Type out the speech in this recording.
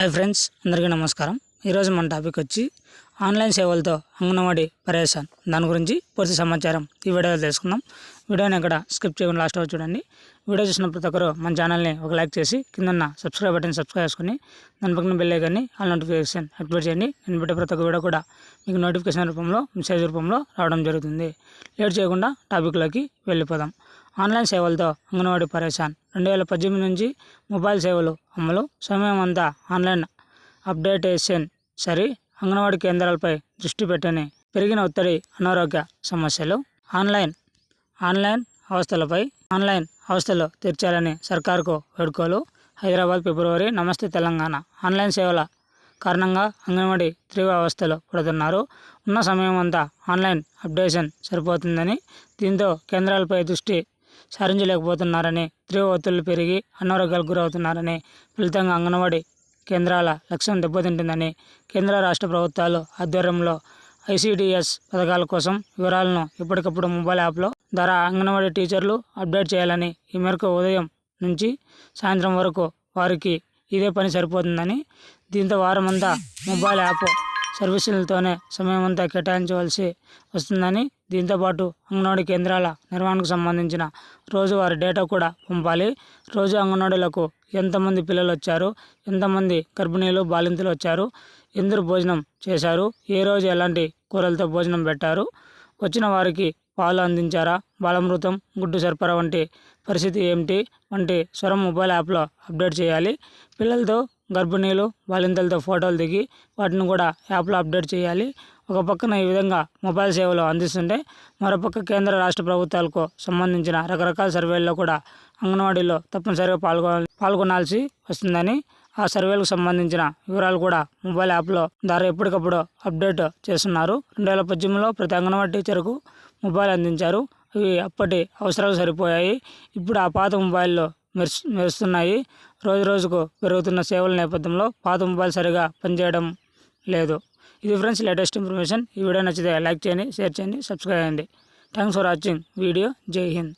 Hi friends అందరికీ నమస్కారం. ఈరోజు మన టాపిక్ వచ్చి ఆన్లైన్ సేవలతో అంగన్వాడీ పరేషాన్ దాని గురించి పూర్తి సమాచారం ఈ వీడియోలో తెలుసుకుందాం. వీడియోని ఇక్కడ స్కిప్ చేయకుండా లాస్ట్ వరకు చూడండి. వీడియో చూసిన ప్రతి ఒక్కరు మన ఛానల్ని ఒక లైక్ చేసి కిందన్న సబ్స్క్రైబ్ బటన్ సబ్స్క్రైబ్ చేసుకుని దాని పక్కన బెల్ ఐకాన్ని ఆల్ నోటిఫికేషన్ యాక్టివేట్ చేయండి. నేను పెట్టే ప్రతి ఒక్క వీడియో కూడా మీకు నోటిఫికేషన్ రూపంలో మెసేజ్ రూపంలో రావడం జరుగుతుంది. లేట్ చేయకుండా టాపిక్లోకి వెళ్ళిపోదాం. ఆన్లైన్ సేవలతో అంగన్వాడీ పరేషాన్ రెండు వేల పద్దెనిమిది నుంచి మొబైల్ సేవలు అమలు. సమయం అంతా ఆన్లైన్ అప్డేటేషన్ సరి అంగన్వాడీ కేంద్రాలపై దృష్టి పెట్టని పెరిగిన ఒత్తిడి అనారోగ్య సమస్యలు. ఆన్లైన్ ఆన్లైన్ అవస్థలపై ఆన్లైన్ అవస్థలు తీర్చాలని సర్కార్కు వేడుకోలు. హైదరాబాద్ ఫిబ్రవరి నమస్తే తెలంగాణ. ఆన్లైన్ సేవల కారణంగా అంగన్వాడీ తీవ్ర అవస్థలు పడుతున్నారు. ఉన్న సమయం అంతా ఆన్లైన్ అప్డేషన్ సరిపోతుందని దీంతో కేంద్రాలపై దృష్టి సారించలేకపోతున్నారని తీవ్ర ఒత్తిళ్ళు పెరిగి అనారోగ్యాలకు గురవుతున్నారని ఫలితంగా అంగన్వాడీ కేంద్రాల లక్ష్యం దెబ్బతింటుందని కేంద్ర రాష్ట్ర ప్రభుత్వాలు ఆధ్వర్యంలో ఐసీడీఎస్ పథకాల కోసం వివరాలను ఎప్పటికప్పుడు మొబైల్ యాప్లో ద్వారా అంగన్వాడీ టీచర్లు అప్డేట్ చేయాలని ఈ మేరకు ఉదయం నుంచి సాయంత్రం వరకు వారికి ఇదే పని సరిపోతుందని దీంతో వారమంతా మొబైల్ యాప్ సర్వీసులతోనే సమయం అంతా కేటాయించవలసి వస్తుందని దీంతోపాటు అంగన్వాడీ కేంద్రాల నిర్వహణకు సంబంధించిన రోజువారీ డేటా కూడా పంపాలి. రోజు అంగన్వాడీలకు ఎంతమంది పిల్లలు వచ్చారు? ఎంతమంది గర్భిణీలు బాలింతలు వచ్చారు? ఎందరు భోజనం చేశారు? ఏ రోజు ఎలాంటి కూరలతో భోజనం పెట్టారు? వచ్చిన వారికి పాలు అందించారా? బాలమృతం గుడ్డు సరఫరా వంటి పరిస్థితి ఏమిటి? వంటి స్వరం మొబైల్ యాప్లో అప్డేట్ చేయాలి. పిల్లలతో గర్భిణీలు బాలింతలతో ఫోటోలు దిగి వాటిని కూడా యాప్లో అప్డేట్ చేయాలి. ఒక పక్కన ఈ విధంగా మొబైల్ సేవలు అందిస్తుంటే మరోపక్క కేంద్ర రాష్ట్ర ప్రభుత్వాలకు సంబంధించిన రకరకాల సర్వేల్లో కూడా అంగన్వాడీలో తప్పనిసరిగా పాల్గొ పాల్గొనాల్సి వస్తుందని ఆ సర్వేలకు సంబంధించిన వివరాలు కూడా మొబైల్ యాప్లో ద్వారా ఎప్పటికప్పుడు అప్డేట్ చేస్తున్నారు. రెండు వేల పద్దెనిమిదిలో ప్రతి అంగన్వాడీ టీచర్కు మొబైల్ అందించారు. అవి అప్పటి అవసరాలు సరిపోయాయి. ఇప్పుడు ఆ పాత మొబైల్లో మెరుస్ మెరుస్తున్నాయి. రోజు రోజుకు పెరుగుతున్న సేవల నేపథ్యంలో పాత మొబైల్ సరిగా పనిచేయడం లేదు. ఇది ఫ్రెండ్స్ లేటెస్ట్ ఇన్ఫర్మేషన్ ఈ వీడియో నచ్చితే లైక్ చేయండి షేర్ చేయండి సబ్స్క్రైబ్ చేయండి. థ్యాంక్స్ ఫర్ వాచింగ్ వీడియో జై హింద్